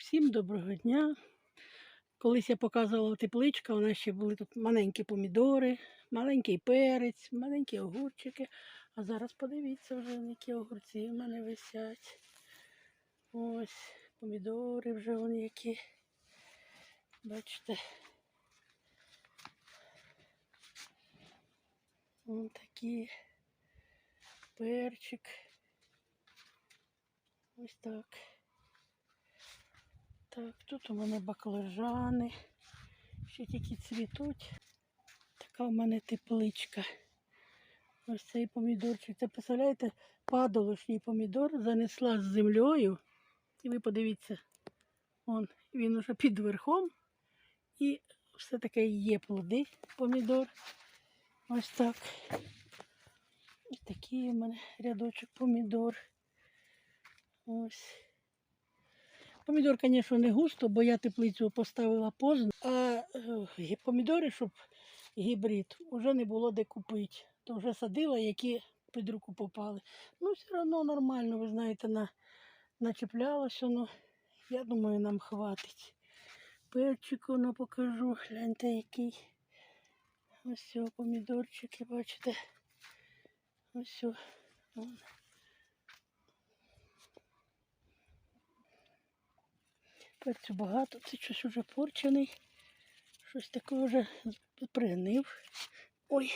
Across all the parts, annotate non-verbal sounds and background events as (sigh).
Всім доброго дня. Колись я показувала тепличка, у нас ще були тут маленькі помідори, маленький перець, маленькі огурчики. А зараз подивіться вже, які огурці в мене висять. Ось, помідори вже вони які. Бачите. Вон такі. Перчик. Ось так. Так, тут у мене баклажани. Ще тільки цвітуть. Така у мене тепличка. Ось цей помідорчик. Це представляєте, падолошній помідор занесла з землею. І ви подивіться, он, він уже під верхом. І все таке є плоди помідор. Ось так. Ось такий у мене рядочок помідор. Ось. Помідор, звісно, не густо, бо я теплицю поставила поздно. А е, помідори, щоб гібрид, вже не було де купити. То вже садила, які під руку попали. Ну, все одно нормально, ви знаєте, на, начеплялося воно. Я думаю, нам хватить. Перчик воно покажу. Гляньте, який. Ось помідорчики, бачите. Ось. вон. Перцю багато, це щось уже порчений. Щось таке вже пригнив. Ой,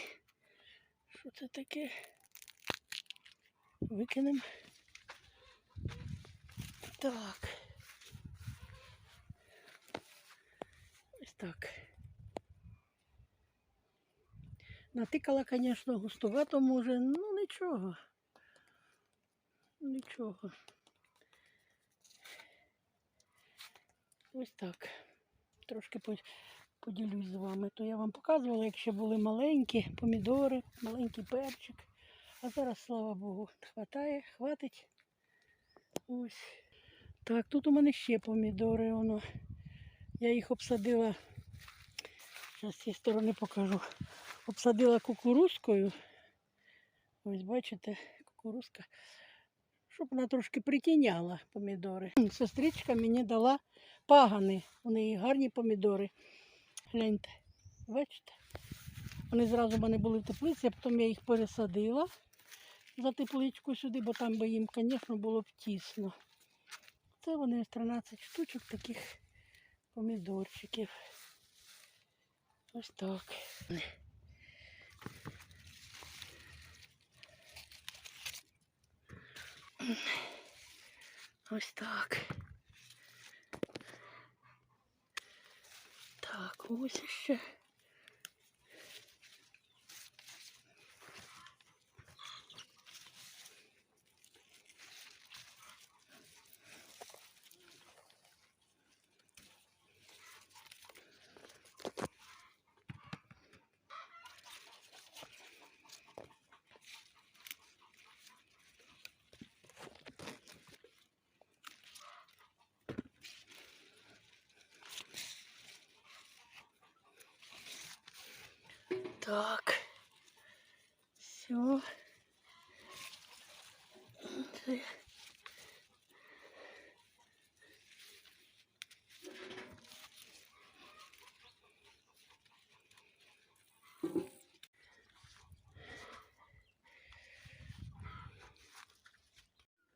що це таке? Викинемо. Так. Ось так. Натикала, звісно, густувато може, ну нічого. Нічого. Ось так. Трошки поділюсь з вами. То я вам показувала, як ще були маленькі помідори, маленький перчик. А зараз, слава Богу, хватає, хватить. Ось. Так, тут у мене ще помідори. Воно. Я їх обсадила. Зараз з цієї сторони покажу. Обсадила кукурузкою. Ось бачите, кукурузка. Щоб вона трошки притіняла помідори. Сестричка мені дала пагани. У неї гарні помідори. Гляньте, бачите? Вони зразу в мене були в теплиці, а потім я їх пересадила за тепличку сюди, бо там би їм, звісно, було б тісно. Це вони 13 штучок таких помідорчиків. Ось так. Ось так. Так, ось ще. Так. Все.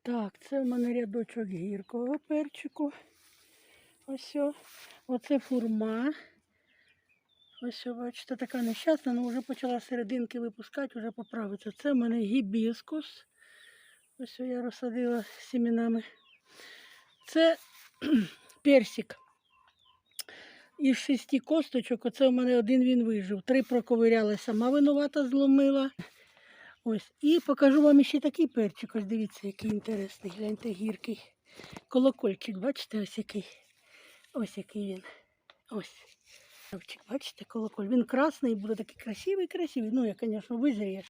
Так, це в мене рядочок гіркого перчику. Ось. Оце фурма. Ось, бачите, така нещасна, але вже почала серединки випускати, вже поправиться. Це в мене гібіскус. Ось я розсадила сімінами. Це (clears throat) персик. Із шести косточок, оце у мене один він вижив. Три проковиряла, сама винувата зломила. Ось. І покажу вам ще такий перчик. Ось дивіться, який інтересний. Гляньте, гіркий. Колокольчик, бачите, ось який. Ось який він. Ось. Бачите, колоколь. Він красний, буде такий красивий, красивий. Ну, я, звісно, визріє.